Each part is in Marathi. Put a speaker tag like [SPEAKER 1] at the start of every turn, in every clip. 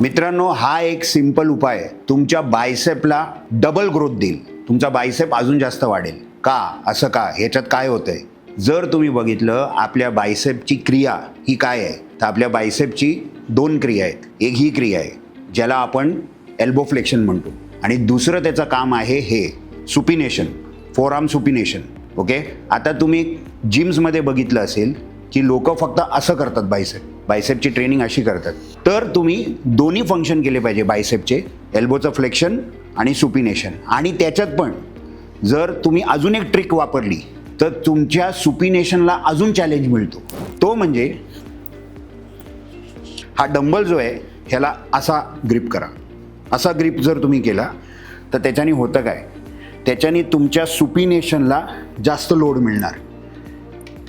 [SPEAKER 1] मित्रांनो हा एक सिंपल उपाय आहे. तुमच्या बायसेपला डबल ग्रोथ देईल. तुमचा बायसेप अजून जास्त वाढेल. का? असं का? ह्याच्यात काय होतंय? जर तुम्ही बघितलं आपल्या बायसेपची क्रिया ही काय आहे? तर आपल्या बायसेपची दोन क्रिया आहेत. एक ही क्रिया आहे ज्याला आपण एल्बो फ्लेक्शन म्हणतो. आणि दुसरं त्याचं काम आहे हे सुपिनेशन फोरआर्म सुपिनेशन ओके आता तुम्ही जिम्समध्ये बघितलं असेल की लोक फक्त असं करतात बायसेप. बायसेपची ट्रेनिंग अशी करतात. तर तुम्ही दोन्ही फंक्शन केले पाहिजे बायसेपचे एल्बोचं फ्लेक्शन आणि सुपिनेशन आणि त्याच्यात पण जर तुम्ही अजून एक ट्रिक वापरली तर तुमच्या सुपिनेशनला अजून चॅलेंज मिळतो. तो म्हणजे हा डंबल जो आहे ह्याला असा ग्रिप करा. असा ग्रिप जर तुम्ही केला तर त्याच्याने होतं काय? त्याच्याने तुमच्या सुपिनेशनला जास्त लोड मिळणार.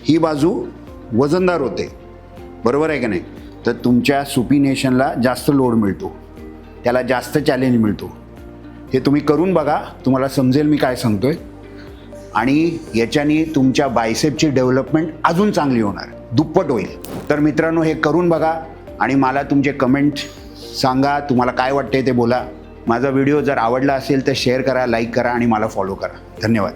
[SPEAKER 1] ही बाजू वजनदार होते. बरोबर आहे का नाही? तर तुमच्या सुपिनेशनला जास्त लोड मिळतो. त्याला जास्त चॅलेंज मिळतो. हे तुम्ही करून बघा. तुम्हाला समजेल मी काय सांगतोय. आणि याच्याने तुमच्या बायसेपची डेव्हलपमेंट अजून चांगली होणार. दुप्पट होईल. तर मित्रांनो हे करून बघा. आणि मला तुमचे कमेंट सांगा. तुम्हाला काय वाटते ते बोला. माझा व्हिडिओ जर आवडला असेल तर शेअर करा लाईक करा आणि मला फॉलो करा. धन्यवाद.